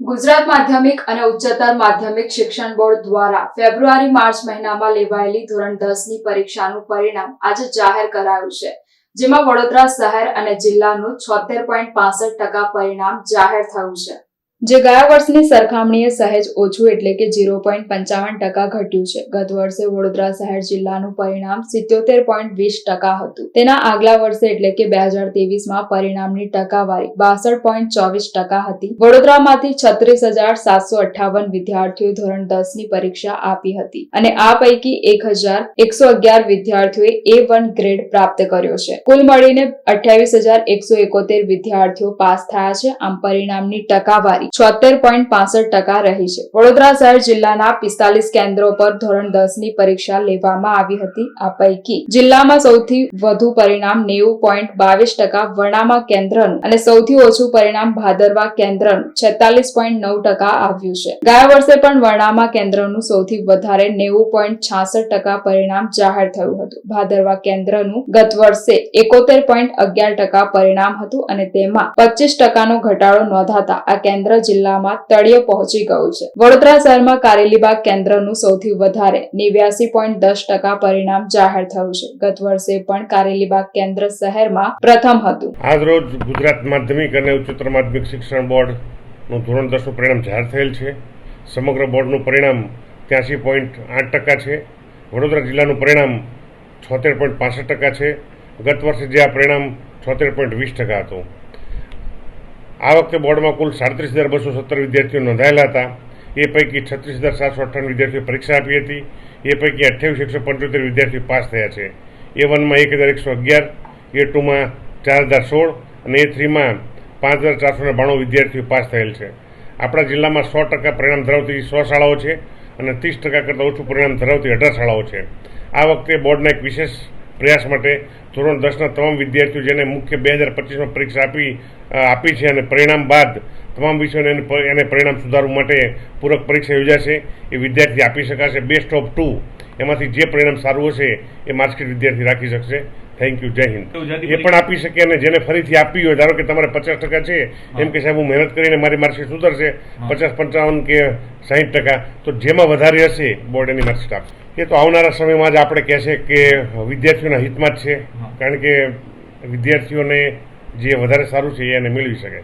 ગુજરાત માધ્યમિક અને ઉચ્ચતર માધ્યમિક શિક્ષણ બોર્ડ દ્વારા ફેબ્રુઆરી, માર્ચ મહિનામાં લેવાયેલી ધોરણ દસની પરીક્ષાનું પરિણામ આજે જાહેર કરાયું છે, જેમાં વડોદરા શહેર અને જિલ્લાનું છોતેર પોઈન્ટ પાસઠ ટકા પરિણામ જાહેર થયું છે. જે ગયા વર્ષની સરખામણીએ સહેજ ઓછું એટલે કે ઝીરો પોઈન્ટ પંચાવન ટકા ઘટ્યું છે. ગત વર્ષે વડોદરા શહેર જિલ્લાનું પરિણામ સિત્યોતેર પોઈન્ટ વીસ ટકા હતું. તેના આગલા વર્ષે એટલે કે બે હજાર તેવીસમાં પરિણામની ટકાવારી બાસઠ પોઈન્ટ ચોવીસ ટકા હતી. વડોદરામાંથી છત્રીસ હજાર સાતસો અઠ્ઠાવન વિદ્યાર્થીઓએ ધોરણ દસની પરીક્ષા આપી હતી અને આ પૈકી એક હજાર એકસો અગિયાર વિદ્યાર્થીઓએ એ વન ગ્રેડ પ્રાપ્ત કર્યો છે. કુલ મળીને અઠ્યાવીસ હજાર એકસો એકોતેર વિદ્યાર્થીઓ પાસ થયા છે. આમ પરિણામની ટકાવારી છોતેર પોઈન્ટ પાસઠ ટકા રહી છે. વડોદરા શહેર જિલ્લાના પિસ્તાલીસ કેન્દ્રો પર ધોરણ દસની પરીક્ષા લેવામાં આવી હતી. આ પૈકી જિલ્લામાં સૌથી વધુ પરિણામ નેવું પોઈન્ટ બાવીસ ટકા વર્ણામા કેન્દ્રનું અને સૌથી ઓછું પરિણામ ભાદરવા કેન્દ્રનું છેતાલીસ પોઈન્ટ નવ ટકા આવ્યું છે. ગયા વર્ષે પણ વર્ણામા કેન્દ્રનું સૌથી વધારે નેવું પોઈન્ટ છાસઠ ટકા પરિણામ જાહેર થયું હતું. ભાદરવા કેન્દ્રનું ગત વર્ષે એકોતેર પોઈન્ટ અગિયાર ટકા પરિણામ હતું અને તેમાં પચીસ ટકાનો ઘટાડો નોંધાતા આ કેન્દ્ર જિલ્લામાં તળિયે પહોંચી ગયું છે. વડોદરા શહેરમાં કારેલીબાગ કેન્દ્રનું સૌથી વધારે નેવ્યાસી પોઈન્ટ દસ ટકા પરિણામ જાહેર થયું છે. ગત વર્ષે પણ કારેલીબાગ કેન્દ્ર શહેરમાં પ્રથમ હતું. આજરોજ ગુજરાત માધ્યમિક અને ઉચ્ચતર માધ્યમિક શિક્ષણ બોર્ડનું ધોરણ દસનું પરિણામ જાહેર થયેલ છે. સમગ્ર બોર્ડનું પરિણામ ત્યાંસી પોઈન્ટ આઠ ટકા છે. વડોદરા જિલ્લાનું પરિણામ છોતેર પોઈન્ટ પાસઠ ટકા છે. ગત વર્ષે જે આ પરિણામ છોતેર પોઈન્ટ વીસ ટકા હતું. આ વખતે બોર્ડમાં કુલ સાડત્રીસ હજાર બસો સત્તર વિદ્યાર્થીઓ નોંધાયેલા હતા. એ પૈકી છત્રીસ હજાર સાતસો અઠ્ઠાણું વિદ્યાર્થીઓ પરીક્ષા આપી હતી. એ પૈકી અઠ્યાવીસ એકસો પંચોતેર વિદ્યાર્થીઓ પાસ થયા છે. એ વનમાં એક હજાર એકસો અગિયાર, એ ટુમાં ચાર હજાર સોળ અને એ થ્રીમાં પાંચ હજાર ચારસો બાણું વિદ્યાર્થીઓ પાસ થયેલ છે. આપણા જિલ્લામાં સો ટકા પરિણામ ધરાવતી સો શાળાઓ છે અને ત્રીસ ટકા કરતાં ઓછું પરિણામ ધરાવતી અઢાર શાળાઓ છે. આ વખતે બોર્ડના એક વિશેષ પ્રયાસ માટે ધોરણ દસના તમામ વિદ્યાર્થીઓ જેને મુખ્ય બે હજાર પચીસમાં પરીક્ષા આપી આપી છે અને પરિણામ બાદ તમામ વિષયોને એને પરિણામ સુધારવા માટે પૂરક પરીક્ષા યોજાશે, એ વિદ્યાર્થી આપી શકાશે. બેસ્ટ ઓફ ટુ એમાંથી જે પરિણામ સારું હશે, એ માર્કશીટ વિદ્યાર્થી રાખી શકશે. થેન્ક યુ જય હિન્દ એ પણ આપી શકે અને જેને ફરીથી આપવી હોય ધારો કે તમારે પચાસ ટકા છે એમ કે સાહેબ હું મહેનત કરીને મારી માર્કશીટ સુધરશે પચાસ પંચાવન કે સાહીઠ ટકા તો જેમાં વધારે હશે બોર્ડ એની માર્કશીટ આપશે એ તો આવનારા સમયમાં જ આપણે કહેશે કે વિદ્યાર્થીઓના હિતમાં જ છે કારણ કે વિદ્યાર્થીઓને જે વધારે સારું છે એને મેળવી શકે.